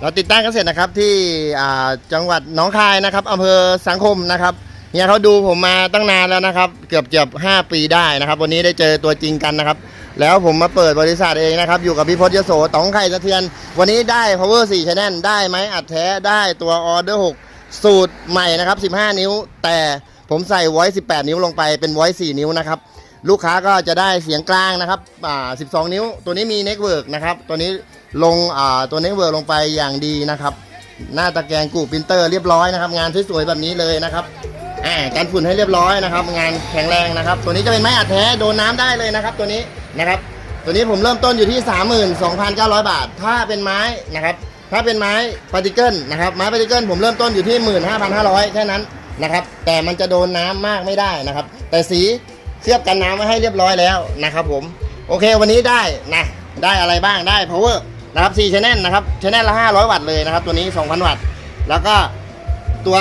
เราติดตั้งกันเสร็จนะครับที่จังหวัดหนองคายนะครับอำเภอสังคมนะครับเนี่ยเขาดูผมมาตั้งนานแล้วนะครับ เกือบเกือบห้าปีได้นะครับ วันนี้ได้เจอตัวจริงกันนะครับ แล้วผมมาเปิดบริษัทเองนะครับ อยู่กับพี่พจน์ยโสต๋องไข่สะเทือน วันนี้ได้ power 4 channel ได้ไหมอัดแท้ได้ตัว order 6สูตรใหม่นะครับ 15 นิ้ว แต่ผมใส่ voice 18 นิ้วลงไปเป็น voice 4นิ้วนะครับ ลูกค้าก็จะได้เสียงกลางนะครับอ่า12 นิ้ว ตัวนี้มี network นะครับ ตัวนี้ลงอ่าตัว network ลงไปอย่างดีนะครับ หน้าตะแกรงกูปรินเตอร์เรียบร้อยนะครับ งานสวยๆแบบนี้เลยนะครับอ่ากันฝุ่นให้เรียบร้อยนะครับ งานแข็งแรงนะครับ ตัวนี้จะเป็นไม้อัดแท้โดนน้ำได้เลยนะครับ ตัวนี้นะครับ ตัวนี้ผมเริ่มต้นอยู่ที่ 32,900 บาท ถ้าเป็นไม้นะครับ ถ้าเป็นไม้ปาร์ติเกิลนะครับไม้ปาร์ติเกิลผมเริ่มต้นอยู่ที่ 15,500แค่นั้นนะครับ แต่มันจะโดนน้ำมากไม่ได้นะครับ แต่สี เคลือบกันน้ำไว้ให้เรียบร้อยแล้วนะครับผมโอเควันนี้ได้นะได้อะไรบ้างได้ power นะครับ4 channel นะครับ channel ละ 500 วัตต์เลยนะครับ ตัวนี้ 2,000 วัตต์ แล้วก็ตัว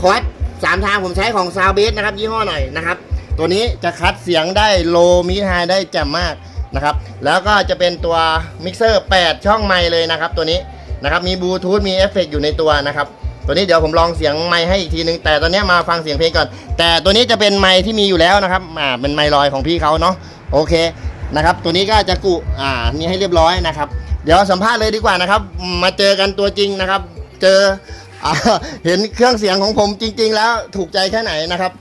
คอร์สสามทางผมใช้ของ s o u n d b a s นะครับ ยี่ห้อหน่อยนะครับ ตัวนี้จะคัดเสียงได้โลมิไฮได้แจ่มมากนะครับ แล้วก็จะเป็นตัวมิกเซอร์ 8 ช่องไมค์เลยนะครับ ตัวนี้นะครับมีบลูทูธมีเอฟเฟกอยู่ในตัวนะครับ ตัวนี้เดี๋ยวผมลองเสียงไมค์ให้อีกทีนึงแต่ตอนนี้มาฟังเสียงเพลงก่อน แต่ตัวนี้จะเป็นไมค์ที่มีอยู่แล้วนะครับอ่าเป็นไมค์ลอยของพี่เขาเนาะโอเคนะครับ ตัวนี้ก็จะกุอ่านี่ให้เรียบร้อยนะครับ เดี๋ยวสัมภาษณ์เลยดีกว่านะครับ มาเจอกันตัวจริงนะครับ เจออ่าเห็นเครื่องเสียงของผมจริง ๆ แล้วถูกใจแค่ไหนนะครับ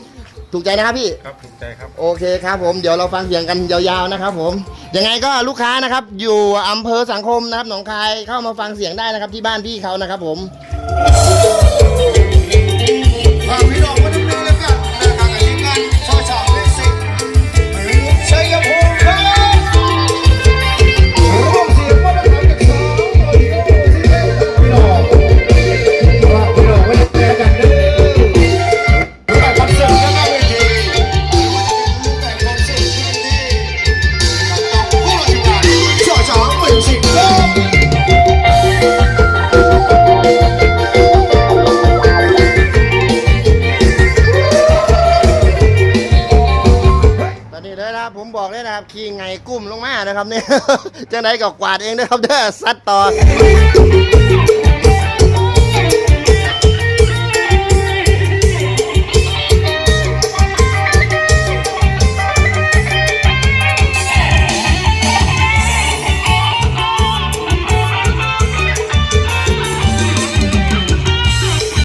ถูกใจนะครับพี่ครับถูกใจครับโอเคครับผมเดี๋ยวเราฟังเสียงกันยาวๆนะครับ ผมยังไงก็ลูกค้านะครับ อยู่อำเภอสังคมนะครับหนองคายเข้ามาฟังเสียงได้นะครับที่บ้านพี่เขานะครับ ผม ฝา นะครับ ผมบอกเลยนะครับ ขี่ไงกุ้มลงมานะครับเนี่ยจังไดก็กวาดเองนะครับเด้อซัดต่อ